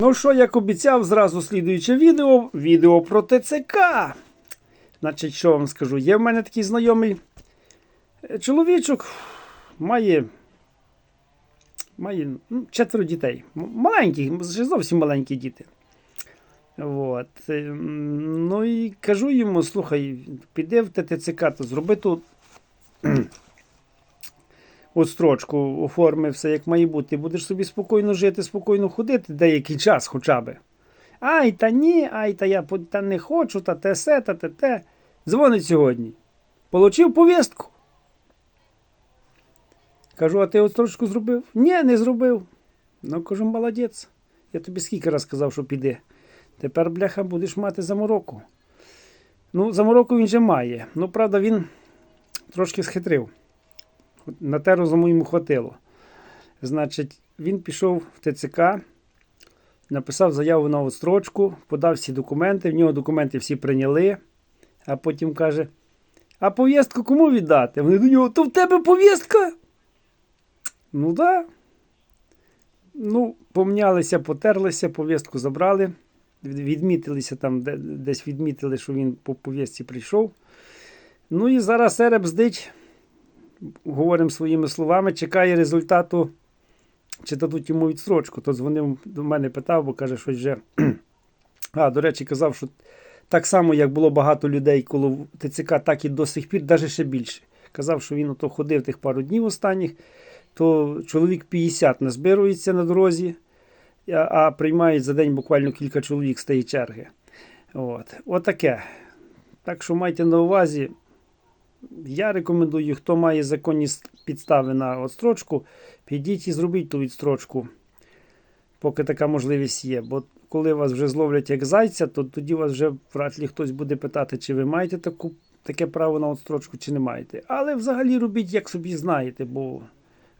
Ну що, як обіцяв, зразу слідуюче відео. Відео про ТЦК. Значить, що вам скажу? Є в мене такий знайомий е, чоловічок, має, має ну, четверо дітей. М- Маленьких, ще зовсім маленькі діти. От. е, Ну і кажу йому: слухай, піди в ТТЦК, то зроби тут от строчку, оформи все як має бути. Будеш собі спокійно жити, спокійно ходити деякий час хоча б. Ай, та ні, ай, та я та не хочу, та те се, та те те. Дзвонить сьогодні. Получив повістку. Кажу, а ти от строчку зробив? Ні, не зробив. Ну, кажу, молодець. Я тобі скільки раз сказав, що піди. Тепер, бляха, будеш мати замороку. Ну, замороку він же має. Ну, правда, він трошки схитрив. На те розуму йому хватило. Значить, він пішов в ТЦК, написав заяву на отстрочку, подав всі документи, в нього документи всі прийняли, а потім каже: А повістку кому віддати? Вони до нього, то в тебе повістка? Ну. Да. Ну, помнялися, потерлися, повістку забрали, відмітилися там, де- десь відмітили, що він по повістці прийшов. Ну і зараз сереб здить говоримо своїми словами, чекає результату, чи дадуть йому відстрочку. То дзвонив до мене, питав, бо каже, що вже. А, до речі, казав, що так само, як було багато людей коло ТЦК, так і до сих пір, навіть ще більше. Казав, що він ото ходив тих пару днів останніх, то чоловік 50 назбирується на дорозі, а, приймають за день буквально кілька чоловік з тієї черги. От. Отаке. Так що майте на увазі, я рекомендую, хто має законні підстави на відстрочку, підіть і зробіть ту відстрочку, поки така можливість є. Бо коли вас вже зловлять як зайця, то тоді вас вже вряд ли хтось буде питати, чи ви маєте таку, таке право на відстрочку, чи не маєте. Але взагалі робіть, як собі знаєте, бо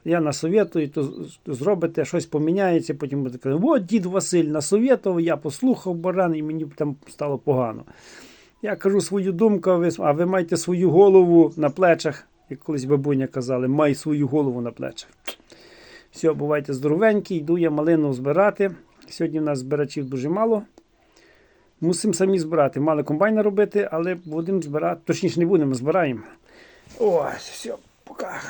я насоветую, то зробите, щось поміняється, потім буде казати, от дід Василь насоветував, я послухав баран, і мені там стало погано. Я кажу свою думку, а ви, маєте свою голову на плечах, як колись бабуня казали, май свою голову на плечах. Все, бувайте здоровенькі, йду я малину збирати. Сьогодні в нас збирачів дуже мало. Мусимо самі збирати. Мали комбайна робити, але будемо збирати. Точніше, не будемо, збираємо. Ось, все, пока.